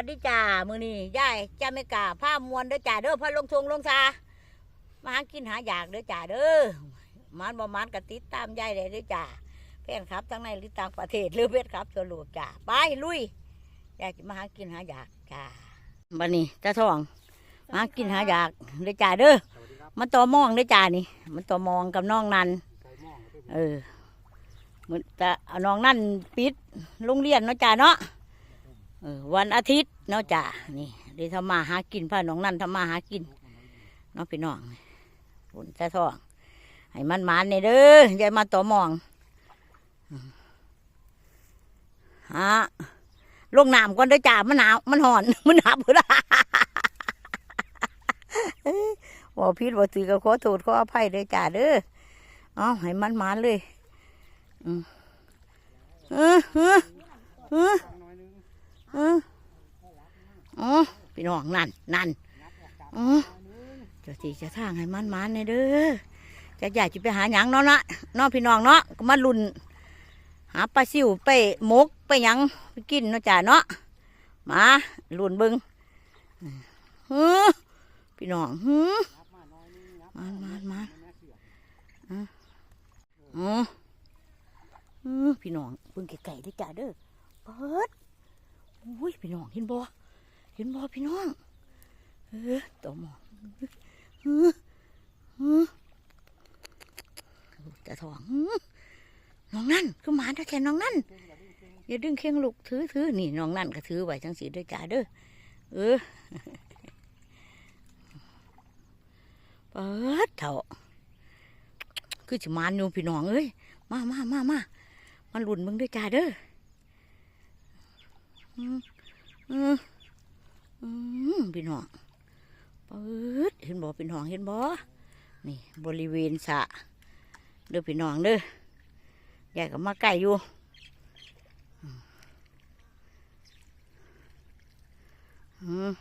วัสดีจ้ามือนี้ยายจ้าไม่กล้าผ้ามวนเด้อจ้าเด้อพาลงทงลงซามาหากินหาอยากเด้อจ้าเด้อมันบ่มันก็ติดตามยายได้เด้อจ้าแฟนครับทั้งในหรือต่างประเทศหรือเวทครับตัวลูกจ้าไปลุยยายจะมาหากินหาอยากจ้าบันนี้ตาทองมาหากินหาอยากเด้อจ้าเด้อมันต่อมองเด้อจ้านี่ มันต่อมองกับน้องนันเออเหมือนแต่น้องนั่นปิดโรงเรียนเนาะจ้าเนาะ วันอาทิตย์เนาะจ้านี่ได้ทำมาหากินพาน้องนั่นทำมาหากินเน้องพี่น้องฝนจะท้องให้มันหมานนี่เด้ออย่ามาต่อมองฮะลงน้ำก่อนเด้อจ้ามันหนาวมันห่อน มันหนาวพุ่นละว่าพิษว่าตือก็ขอโทษขออภัยเด้อจ้าเด้อเอาให้มันหมานเลยอืมเออเออ เออน้อยนึงเอออ๋อพี่น้องนั่นนั่นอ๋อเจ้าที่จะทางให้มันมานในเด้อจะอยากจะไปหาหยังเนาะนะเนาะพี่น้องเนาะก็มาลุนหาปลาซิวไปมกไปหยังไปกินเนาะจ้าเนาะมาลุนเบิงเออพี่น้องหือนับมาน้อยนึงนับมันมันมันแม่เสือกอ๋ออือพี่น้องเบิ่งไก่ๆได้จ้าเด้อเปิด อุ้ยพี่น้องเห็นบ่เห็นบ่พี่น้อง เออตัวหมองเออเออลูกจะท้องน้องนั่นคือหมาแท้ๆน้องนั่นอย่าดึงเข่งลูกถือถือนี่น้องนั่นก็ถือไว้จังสีด้วยจ้าเด้อเออเปิดเถอะคือจะมานอยู่พี่น้องเอ้ยมามามามามาลุ่นมึงด้วยจ้าเด้อ พี่น้องปิดเห็นบ่อพี่น้องเห็นบ่อนี่บริเวณสะเด้อพี่น้องเด้อยายก็มาใกล้อยู่อืม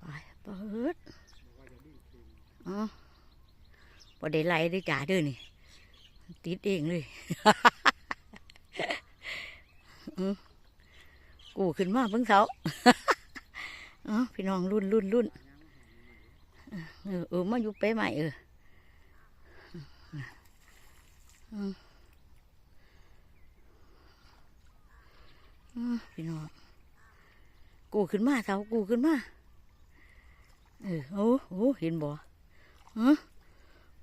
ไปเปิดอ๋อพอได้ไล่ได้จ่าเด้วยนี่ ติดเองเลยอืม กูขึ้นมาเพิ่งเสาอ๋อพี่น้องรุ่นรุ่นรุ่นเออเออมาอยู่เป๊ะใหม่เออพี่น้องกูขึ้นมาเสากูขึ้นมาเออโอ้โหเห็นบ่ฮะ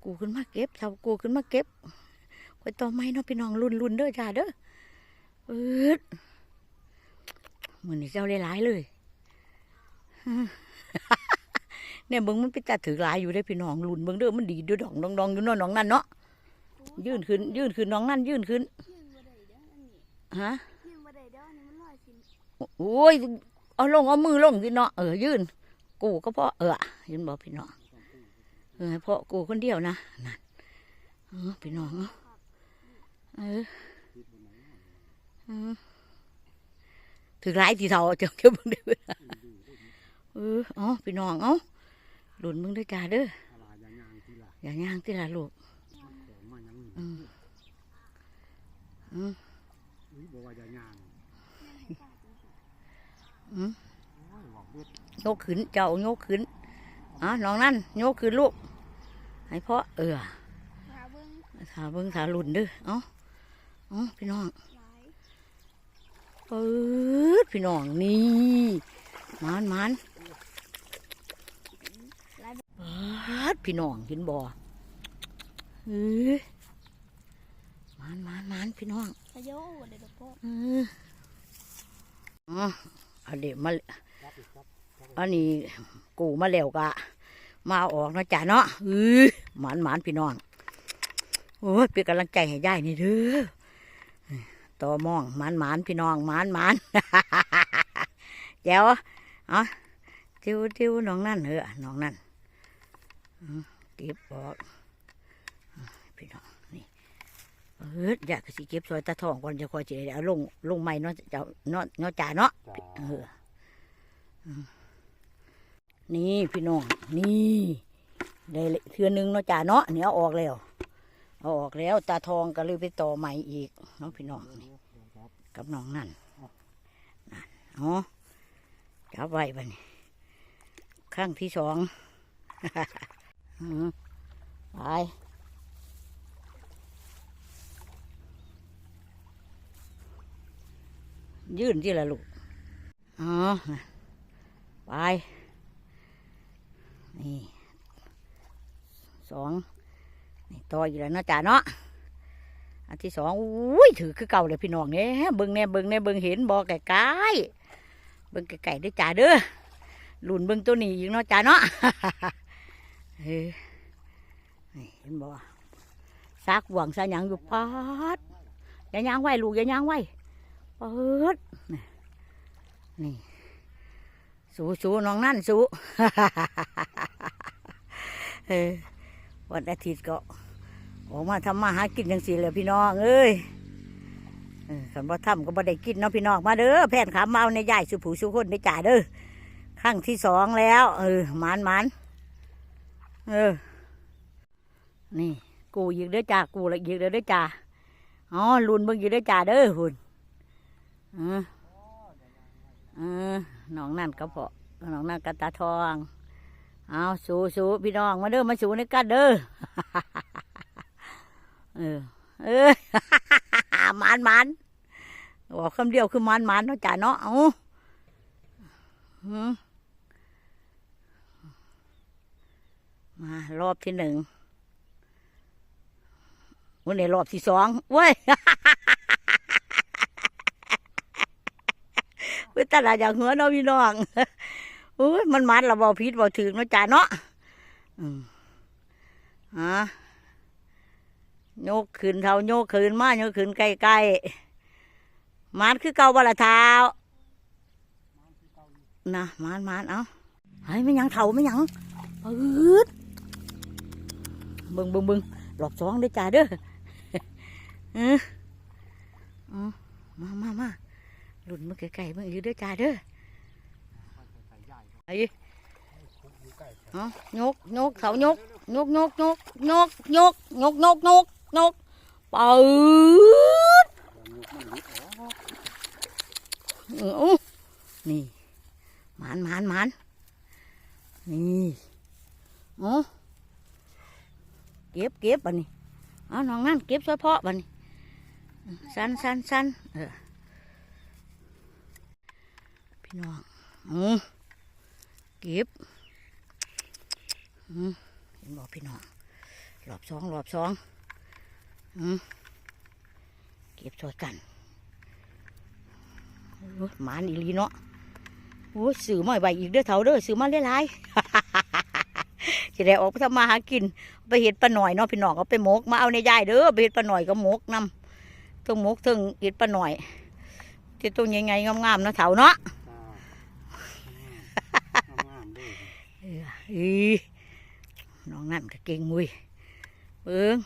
กูขึ้นมาเก็บเท่ากูขึ้นมาเก็บคอยต่อไม้เนาะพี่น้องรุ่นรุ่นเด้อจ้าเด้อเอิ ดมือนี่เจ้าได้หลายเลยเนี่ยเบิ้งมันไปตัดถือหลายอยู่ได้อพี่น้องรุ่นเบิ้งเด้อมันดีเด้อดองดองดองอยู่เนาะน้องนั่นเนาะยื่นขึ้น ยื่นขึ้นน้องนั่นยื่นขึ้นยืนบ่ได้เด้ออันนี้ฮะยืนบ่ได้เด้ออันนี้มันลอยสินโอ้ยเอาลงเอามือลงสิเนาะเออยื่นกูก็เพราะเออยืนบอกพี่น้องเออเพราะกูคนเดียวนะนั่นเออพี่น้องเนาะเออเออ ถือร้ายทีเท่าเจ้าเจ้าเบิ่งเด้อเออเอ๋อพี่น้องเอ้าหลุนมึงด้วยจ้าเด้ออะไรอย่างยางที่ละอย่างย่างที่ละลูกของมายังอืมอืมอุ้ยบอกว่าอย่างยางอืมโอ้ยบอกเบ็ดโยกขึ้นเจ้าโยกขึ้นอ๋อน้องนั่นโยกขึ้นลูกให้พ่อเออหาเบิ่งถาเบิ่งถาหลุนเด้อเอ้าเอ้าพี่น้องหลาย เปิดพี่น้องนี่มานมานเปิดพี่น้องเห็นบ่เออมานมานมานพี่น้องขะโยบ่ได้ดอกพ่อเอออ๋ออันนี้มารับอีกครับอันนี้กูมาแล้วกะมาเอาออกเนาะจ้ะเนาะเออหมานหมานพี่น้อง โอ้ยเป็นกำลังใจให้ยายนี่เด้อ ต่อมองหมานหมานพี่น้องหมานหมานแจ๋วเอ๋อติวติวน้องนั่นเหอะน้องนั่นอืมเก็บออกอืมพี่น้องนี่เอออยากสิเก็บซอยตาทองก่อนจะคอยจะได้เอาลงลงไม้เนาะเจ้าเนาะเนาะจ่าเนาะจ้าเอออืมนี่พี่น้องนี่ได้เลยเทือหนึงเนาะจ่าเนาะเนี่ยเอาออกแล้ว เอาออกแล้ว ตาทองก็เลยไปต่อใหม่อีกน้องพี่น้องนี่กับน้องนั่นนั่นอ๋อจับไว้บันข้างที่สองไปยื่นที่ละลูกอ๋อไปนี่สอง นี่ต่ออีกแล้วเนาะจ้าเนาะอันที่สองอุ้ยถือคือเก่าเลยพี่น้องเนี่ยเบิ่งแน่เบิ่งแน่เบิ่งเห็นบอกไก่เบิ่งไก่ๆเด้วยจ้าเด้อหลุนเบิ่งตัวนี้อีกเนาะจ้าเนาะเฮ้ยนี่เห็นบ่ซักหวังซาหยังอยู่ปาดอย่าย่างไว้ลูกอย่าย่างไว้ปาดนี่นี่สู้สู้น้องนั่นสู้เออ วันอาทิตย์ก็ออกมาทำมาหากินจังสีเลยพี่น้องเอ้ยเออคันว่าทำก็บ่ได้กินเนาะพี่น้องมาเด้อแพนขามาเอาในใหญ่สุผูสุคนได้จ่าเด้อครั้งที่สองแล้ว เออหมานหมานเออ นี่ กูยิงเด้อจ่ากูละยิงเด้อเด้อจ่าอ๋อลุนเบิ่งยิงเด้อจ่าเด้อหุ่นเออเออน้องนั่นก็พอน้องนั่นก็ตาทอง เอาสูสูพี่น้องมาเด้อมาสูในกันเด้อเออเออมันมันบอกคำเดียวคือมันมันเนาะจ้าเนาะเอาหืมารอบที่หนึ่งวันนี้รอบที่สองเว้ยเว้ยตลาอย่างหัวเนาะพี่น้อง อุ้ยมันมันเราบาพิษบาถึงนะจ้าเนาะอืมอะโยกขึ้นเท้าโยกขึ้นมาโยกขึ้นใกล้ๆมันคือเกาบละเท้านะมันมันเอาเฮ้ยไม่หยังเท่าไม่หยังปืดเบิงเบิงเบิงหลอกสองเด้จ้าเด้อเออเอมามามาหลุดมาไกลๆเบิ่งอยู่ด้อจ้าเด้อ ส่ใหญ่ ไอ้ อยู่ใกล้ เอายกยกเขายกยกยกยกยกยกยกยกยกยกปืด มันหลุดออก เอานี่หมานหมานหมานนี่เอาเก็บเก็บบันนี้เอาน้องนั่นเก็บเฉพาะบันนี้สันสันสันเออพี่น้องอืมเ ก็บอืมเห็นบอกพี่น้องรอบสองรอบสองอืมเก็บช่วยกันหมานอีหลีเนาะโอ้ยซื้อมาใบอีกเด้อเท่าเด้อซื้อมาหลายๆจะได้ออกไปทำมาหากิน ไปเห็ดปลาหน่อยเนาะพี่น้องเอาไปหมกมาเอาในยายเด้อไปเห็ดปลาหน่อยก็หมกนำทั้งหมกทั้งเห็ดปลาหน่อยที่ตัวใหญ่ๆงามๆเนาะเท่าเนาะ จ้างามๆด้วย เอออีน้องนั่นก็เก่งมุยเบิ้ง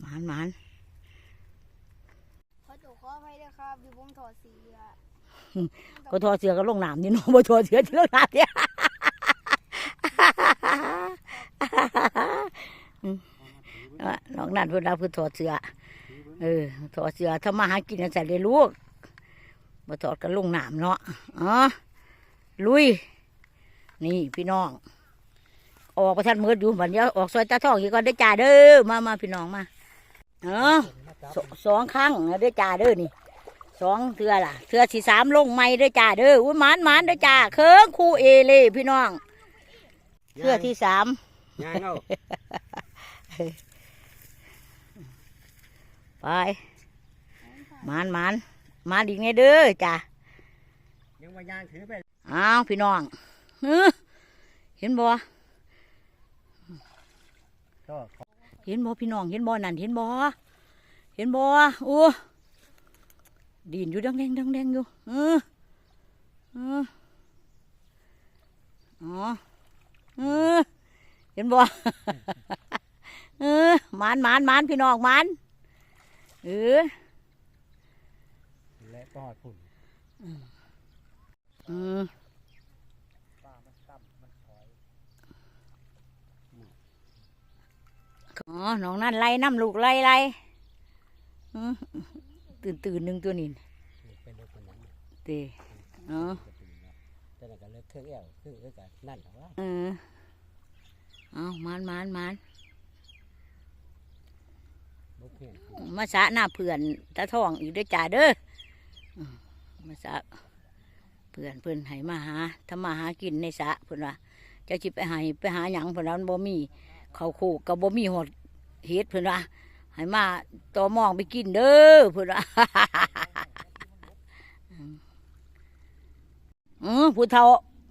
หมานหมานขอตัวขอไปเลยครับเดี๋ยวผมถอดเสียก็ทอเสือก็ลงน้ำนี่เน้องบ่ทอเสือที่ลงน้ำเนี่ยเอามาถือไว้น้องนั่นเพิ่นเอาเพิ่นถอดเสือถือไว้เออถอดเสือถ้ามาหากินกันใส่เลยลูกบ่ถอดก็ลงน้ำเนาะอ๋อ ลุย นี่พี่น้อง ออกประทันมืดอยู่บัดเดียวออกซอยตาทองอีกก่อนได้อจ่าเด้อมามาพี่น้องมาเออมาจับสสองครั้งเด้อจ่าเด้อนี่สองเทือล่ะเทือที่สามลงไม่เด้อจ่าเด้ออุ้ยหมานหมานเด้อจ่าเคิงคู่เอเลย พี่น้องเทือที่สามย่างเอาไปหมานหมานหมานอีกไงเด้อจ่ายังว่าย่างถือไป อ้าวพี่น้องเฮ้อเห็นบ่ก็ขอเห็นบ่พี่น้องเห็นบ่นั่นเห็นบ่เห็นบ่โอ้ดินอยู่ดังแดงดังแดงอยู่เออเอออ๋อเออเห็นบ่เออหมานหมานหมานพี่น้องหมานเออและก็ผุ่นอืม ป้ามันต่ำมันถอย อ๋อน้องนั่นไล่น้ำลูกไล่ไล่อืมตื่นตื่นหนึ่งตัวนี้นี่เป็นเด็กคนนั้นน่ะตีเออจะเป็นแบบแต่นั่นก็เลิกเครื่องแอวเครื่องเอ้ยกันนั่นเหรอวะเออเอามานมานมานบ่เครื่องมาสะหน้าเพื่อนตาทองอีกเด้วยจ้าเด้ออืมมาสะเพื่อนเพื่อนให้มาหาทำมาหากินในสระเพื่อนว่าเจะจิไปหาไปหาหยังเพื่อนว่ามันบ่มี เขาวโคกกับบ่มีหดเฮ็ดเพื่อนว่าให้มาต่อมองไปกินเด้อเพื่อนว่าอือผู้เฒ่า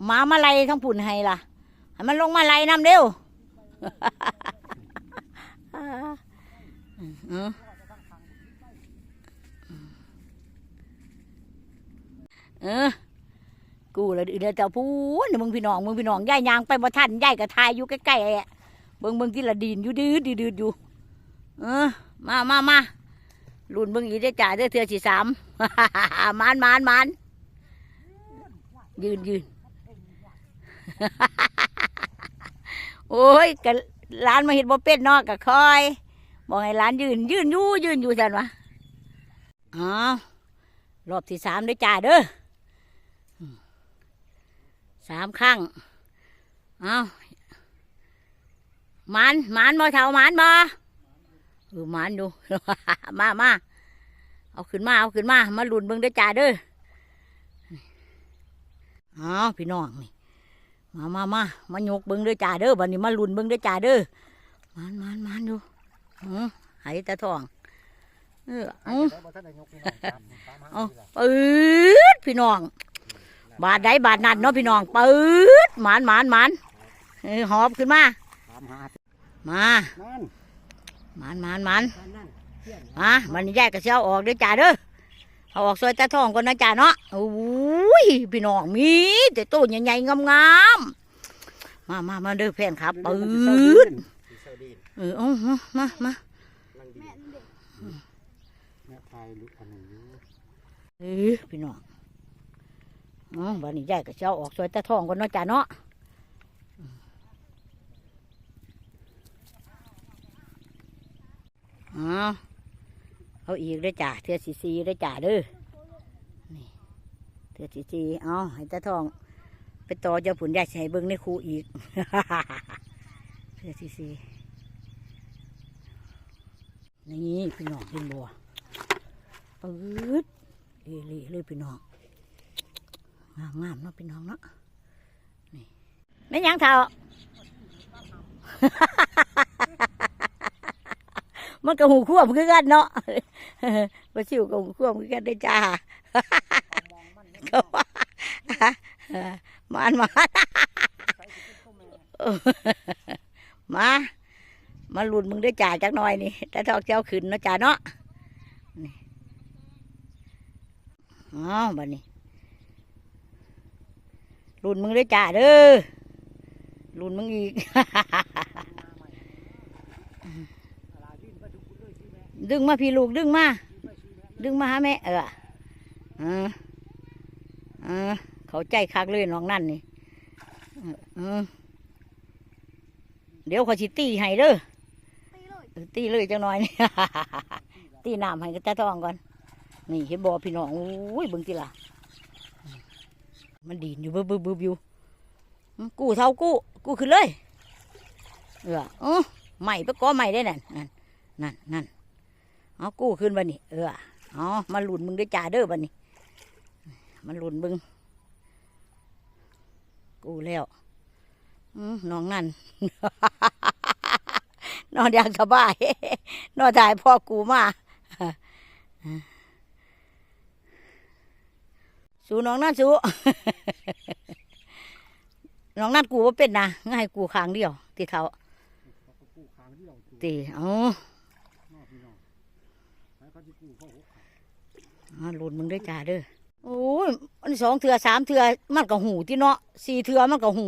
หมามาไล่ทั้งผุนให้ล่ะให้มันลงมาไล่น้ำเร็วอือเออ กูเลยเดี๋ยวจะพูดมึงพี่น้องมึงพี่น้องย่ายยางไปบ่ทันย่ายกับทายอยู่ใกล้ๆไอ้อะ เบิ่งเบิ่งที่ละดินอยู่ดื้อดื้อดื้อยู่เออมามามารุ่นเบิ่งอีได้จ่าเด้เทือสี่สามมานมานมานยืนยืนโอ้ยกะร้านมาเห็นบ่เป็ดนอกกะคอยบอกให้ร้านยืน ยืนอยู่ยืนอยู่สันวะอ๋อรอบที่สามเด้จ่ายเด้อสามครั้งเอา หมันหมันบ่เท่าหมันบ่เออหมันดู มามาเอาขึ้นมาเอาขึ้นมา มาลุนเบิ่งเด้อจ่าเด้ออ๋อพี่น้องนี่มามามามาโยกเบิ่งเด้อจ่าเด้อบัดนี้มาลุนเบิ่งเด้อจ่าเด้อหมันหมันหมันดูอือหายตาทอง เออเอาแล้วบ่ทันได้ยกพี่น้องตามตามหาเอาดีล่ะปืดพี่น้อง บาทใดบาทนั้นเนาะพี่น้องปืดหมานหมานหมานเออหอบขึ้นมา มหามานั่นหมานหมานหมานนั่นนั่นเพื่อนมามันนี้แยกกระเช้าออกเด้อจ่าเด้อเอาออกซอยตาทองก่อนนะจ่าเนาะโอ้ยพี่น้องมีแต่ตัวใหญ่ๆงามๆมามามาเด้อแฟนครับปืดสิเซาดีนเออเอามามามาลังดีแม่นเด็กแม่ทายลุกอันนี้อยู่เออพี่น้องอ๋อวันนี้ยายก็เช้าออกซอยตาทองก่อนเนาะจ้าเนาะ อ๋อเอาอีกด้อจ้าเทือสีสีด้อจ้าเด้อนี่เทือสีสีเอให้ตาทอง ไปต่อเจ้าผุนยายสิใช้เบิ้งในครูอีกเทือสีสีนี่พี่น้องเห็นบัวปืดเอลีเลยพี่น้องงามงามเนาะพี่น้องเนาะนี่ไม่ยังเท่า มันก็หูควบคือกันเนาะมาชิวกับหูควบคือกันได้จ้าก็ว่ามานมามามาลุนมึงได้จ่าจักหน่อยนี่แต่ทอกเจ้าขึ้นเนาะจ่าเนาะอ๋อบัดนี้รุนมึงได้จ่าเด้อรุนมึงอีก ดึงมาพี่ลูกดึงมา ดึงมาหาแม่เออเออเออเขาใจคักเลยน้องนั่นนี่เออเดี๋ยวเขาสิตีให้เด้อตีเลยตีเลยจังหน่อยนี่ตีน้ำให้กระตาทองก่อน นี่เห็นบอพี่น้องโอ้ยบิ่งทีละมันดีนอยู่บึบบึบอยู่กู้เท่ากู้กู้ขึ้นเลยเออใหม่ไปก้อใหม่ได้นั่นนั่นนั่นนั่น เอากู้ขึ้นบันนี้เออเอามาหลุนมึงได้อจ่าเด้อบันนี้มันหลุนมึง กู้แล้วอื้อน้องนั่นนอนอย่างสบายนอนถ่ายพ่อกูมาสู้น้องนั่นสู้น้องนั่นกูว่าเป็นนะง่ายกูคางเดียวตีเขาเขาก็กู้ค้างเดียวจูตีเอ๋อน อกพี่น้องแล้วเขา สิกู้เขาหกขาอ่าหลุนมึงได้อจ่าเด้อโอ้ยมันสองเถื่อสามเถื่อมันก็หูที่เนาะสี่เถื่อมันก็หู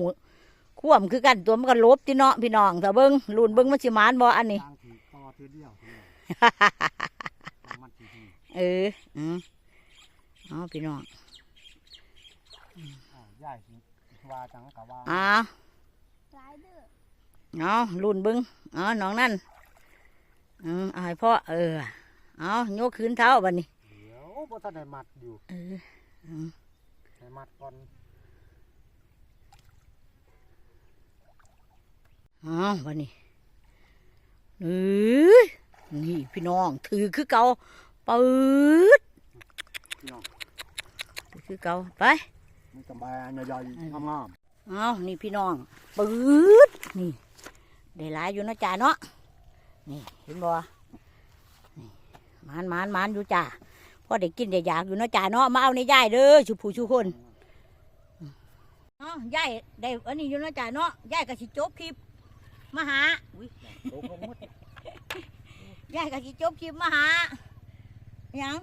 ข่วมคือกันตัวมันก็ลบที่เนาะพี่น้องแต่เบิ้งหลุนเบิ้งมันสิมานบ่อันนี้ ทางถือต่อเทือเดียวพี่น้องทางมันสิทีเอออืมเอาพี่น้องอ้าวย่ายสิว่าจังกะว่าเอ้าร้ายเด้อเอารุ่นเบึงเอาน้องนั่นอืมเอาให้พ่อเออ เอาโยกขึ้นเท้าบันนี้เดี๋ยวบ่ทันได้มัดอยู่เอออืมให้มัดก่อนอ้าววันนี้เอ้ยนี่พี่น้องถือคือเก่าปืดพี่น้องถือคือเก่าไปมีกำบานใหญ่ๆงามเอานี่พี่น้องปืดนี่ได้หลายอยู่นะจ๊ะเนาะนี่เห็นบ่นี่ห มานหมานหมานอยู่จ้าพอได้กินได้อยากอยู่นะจ๊ะเนาะมาเอาในย่ายเด้อชุผู้ชุคนเนาะย่ายได้อันนี้อยู่นะจ๊ะเนาะย่ายก็สิจบคลิปมาหาอุ้ยๆโตคงหมดย่ายก็สิจบคลิปมาหาหยัง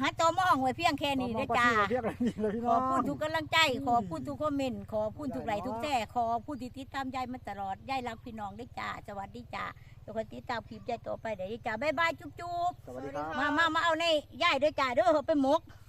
หาตอมองไว้เพียงแค่นี้นะจ๊ะเรียกอะไรนี่เลยพี่ขน้ออบงคุณทุกกำลังใจ ขอบคุณทุกคอมเมนต์ ขอบคุณทุกไลค์ทุกแท้ขอบคุณที่ติดตามยายมาตลอดยายรักพี่น้องได้จ้า สวัสดีจ้าเดี๋ยวคอยติดตามคลิปยายต่อไปเดี๋ยวจ้าบ๊ายบายจุ๊บจุ๊บสวัสดีครับ มามามาเอาในยายด้วยจ้าเด้อเอาไปหมกค